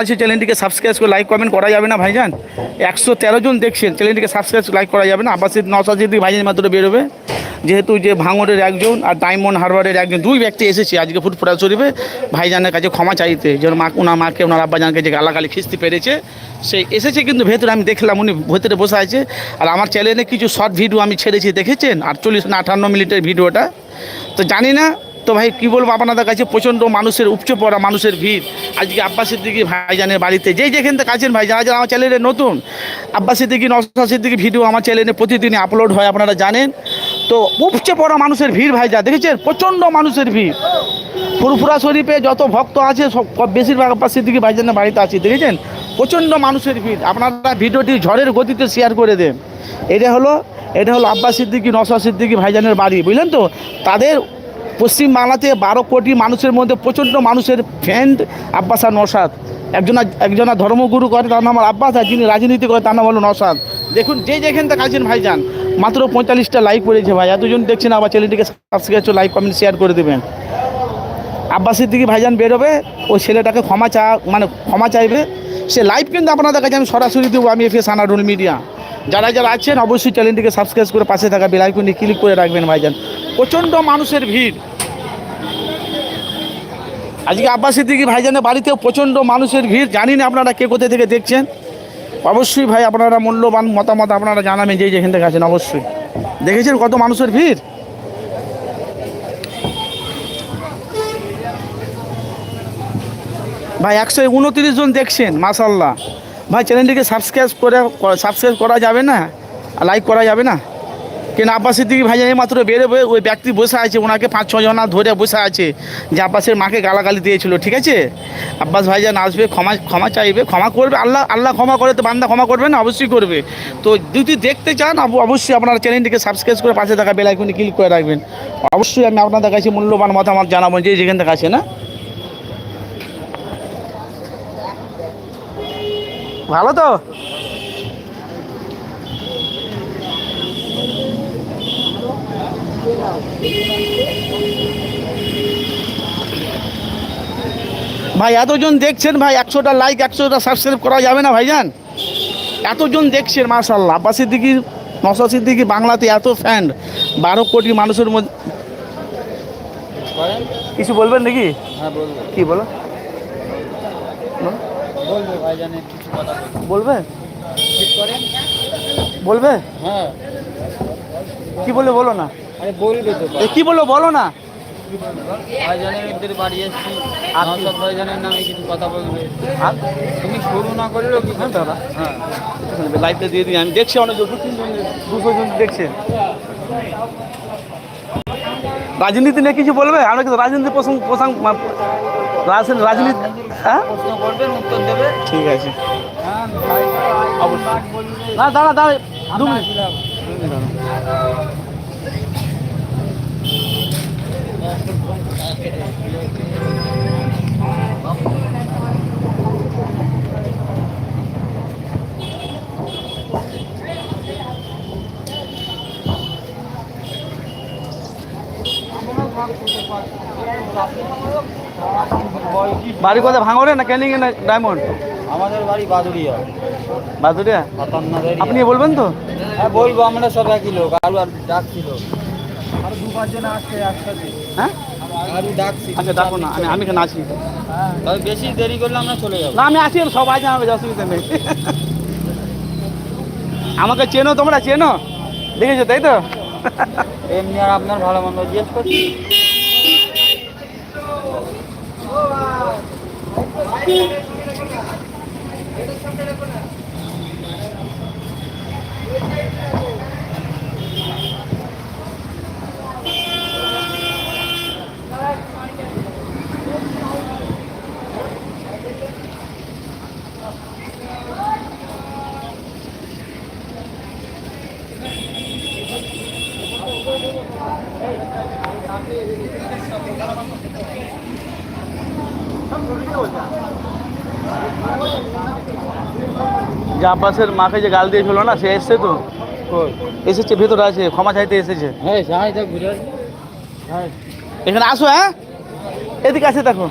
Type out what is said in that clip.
আছে, চ্যানেলটিকে সাবস্ক্রাইব করে লাইক কমেন্ট করা যাবে না ভাইজান। একশো তেরো জন দেখছেন, চ্যানেলটিকে সাবস্ক্রাইব লাইক করা যাবে না। আবাসিক নশাশি দিকে ভাইজান মাত্র বেরোবে যেহেতু যে ভাঙড়ের একজন আর ডায়মন্ড হারবারের একজন, দুই ব্যক্তি এসেছে আজকে ফুটফুরা শরীফে। ভাইজানের কাছে ক্ষমা চাইতে, যেন মা ওনার মাকে ওনার আব্বাজানকে যে গালাগালি খিস্তি পেরেছে, সে এসেছে কিন্তু ভেতরে, আমি দেখলাম উনি ভেতরে বসে আছে। আর আমার চ্যানেলে কিছু শর্ট ভিডিও আমি ছেড়েছি, দেখেছেন? আটচল্লিশ না আটান্ন মিনিটের ভিডিওটা তো জানি না তো ভাই, কী বলব আপনাদের কাছে? প্রচণ্ড মানুষের, উপচে পড়া মানুষের ভিড়। আজকে আব্বাস সিদ্দিকি ভাইজানের বাড়িতে যেই যেখান থেকে আছেন ভাই, যারা আমার চ্যানেলে নতুন, আব্বাস সিদ্দিকি নসা সিদ্দিকি ভিডিও আমার চ্যানেলে প্রতিদিনই আপলোড হয়, আপনারা জানেন। তো উপচে পড়া মানুষের ভিড় ভাই, যা দেখেছেন? প্রচণ্ড মানুষের ভিড়। ফুরফুরা শরীফে যত ভক্ত আছে, সব বেশিরভাগ আব্বাস সিদ্দিকি ভাইজানের বাড়িতে আছে, দেখেছেন? প্রচণ্ড মানুষের ভিড়। আপনারা ভিডিওটি ঝড়ের গতিতে শেয়ার করে দেন। এটা হলো এটা হলো আব্বাস সিদ্দিকি নসা সিদ্দিকি ভাইজানের বাড়ি, বুঝলেন তো? তাদের পশ্চিমবাংলাতে বারো কোটি মানুষের মধ্যে প্রচণ্ড মানুষের ফ্রেন্ড আব্বাস আর নসাদ একজনা একজনা ধর্মগুরু করে, তার নাম আব্বাস, আর যিনি রাজনীতি করে, তার নাম হলো নসাদ দেখুন, যে যেখান থেকে আছেন ভাইজান, মাত্র পঁয়তাল্লিশটা লাইক করেছে ভাই। এতজন দেখছেন আবার চ্যানেলটিকে সাবস্ক্রাইব লাইক কমেন্ট শেয়ার করে দেবেন। আব্বাস সিদ্দিকি ভাইজান বেরোবে, ওই ছেলেটাকে ক্ষমা চা মানে ক্ষমা চাইবে। সে লাইভ কিন্তু আপনাদের কাছে আমি সরাসরি দেবো, আমি এফএস আনারুল মিডিয়া। যারা যারা আছেন, অবশ্যই চ্যানেলটিকে সাবস্ক্রাইব করে পাশে থাকা বেলাইকনটি ক্লিক করে রাখবেন ভাইজান। প্রচণ্ড মানুষের ভিড়। আজকে আব্বাস সিদ্দিকি ভাইজানের বাড়িতেও প্রচণ্ড মানুষের ভিড় জানি না আপনারা কে কোথা থেকে দেখছেন। অবশ্যই ভাই আপনারা মূল্যবান মতামত আপনারা জানাবেন যে যেখান থেকে আছেন, অবশ্যই। দেখেছেন কত মানুষের ভিড়? ভাই, একশো উনত্রিশ জন দেখছেন মাসাল্লাহ ভাই চ্যানেলটিকে সাবস্ক্রাইব করে সাবস্ক্রাইব করা যাবে না? লাইক করা যাবে না? কেন আব্বাস সিদ্দিকি ভাই এই মাত্র বেরোবে, ওই ব্যক্তি বসে আছে, ওনাকে পাঁচ ছজনা ধরে বসে আছে, যে আব্বাসের মাকে গালাগালি দিয়েছিল, ঠিক আছে? আব্বাস ভাইজান আসবে, ক্ষমা ক্ষমা চাইবে, ক্ষমা করবে, আল্লাহ আল্লাহ ক্ষমা করে তো বান্দা ক্ষমা করবে না, অবশ্যই করবে। তো যদি দেখতে চান অবশ্যই আপনারা চ্যানেলটিকে সাবস্ক্রাইব করে পাশে থাকা বেলাইকনে ক্লিক করে রাখবেন। অবশ্যই আমি আপনাদের কাছে মূল্যবান মতামত জানাব যে যেখান থেকে আছে না? ভালো তো? ভাই এতজন দেখছেন ভাই একশোটা লাইক একশোটা সাবস্ক্রাইব করা যাবে না ভাইজান? এতজন দেখছেন মার্শাল্লাহ আব্বাস সিদ্দিকি নসা সিদ্দিকি বাংলাতে এত ফ্যান বারো কোটি মানুষের মধ্যে কিছু বলবেন নাকি? হ্যাঁ কি বলো? বলব ভাইজানের কিছু কথা বলব। বলবে? বলবে? হ্যাঁ। কি বলে বলো না। আরে বলবে তো এ কি বলল? বলো না। ভাইজানের বাড়ি এসেছি। আর কি? নসদ ভাইজানের নামে কিছু কথা বলবে। তুমি শুরু না করলেও কি হ্যাঁ, দাদা। হ্যাঁ। লাইভটা দিয়ে দিই। আমি দেখছি অনেক দুশো জন দেখছে। রাজনীতি নিয়ে কিছু বলবে? আমরা কিন্তু রাজনীতি প্রসঙ্গ প্রসঙ্গ রাজনীতি রাজনীতি হ্যাঁ? উত্তর দেবে। ঠিক আছে। হ্যাঁ ভাই না দাঁড়া দাঁড়া। দু মিনিট। বাড়ি কোথায়? ভাঙরে না ক্যানিং না ডায়মন্ড? আমাদের বাড়ি বাদুড়িয়া। বাদুরিয়া আপনি বলবেন তো? হ্যাঁ বলব আমরা সব একই লোক আরও আর ডাকছিল আর হ্যাঁ? আরও ডাকছি। আচ্ছা ডাকো না আমি আমি কেন তবে বেশি দেরি করলে আমরা চলে যাব। না আমি আছি সবাই জানাবে অসুবিধা নেই। আমাকে চেনো তোমরা চেনো? দেখেছ তাই তো? এমনি আর আপনার ভালো মন্দ জিজ্ঞেস করছি? যে আব্বাসের মাকে যে গাল দিয়েছিল না সে এসছে তো? এসেছে ভেতরে আছে ক্ষমা চাইতে এসেছে। হ্যাঁ। হ্যাঁ। এখানে আসো হ্যাঁ? এদিকে আসে দেখো।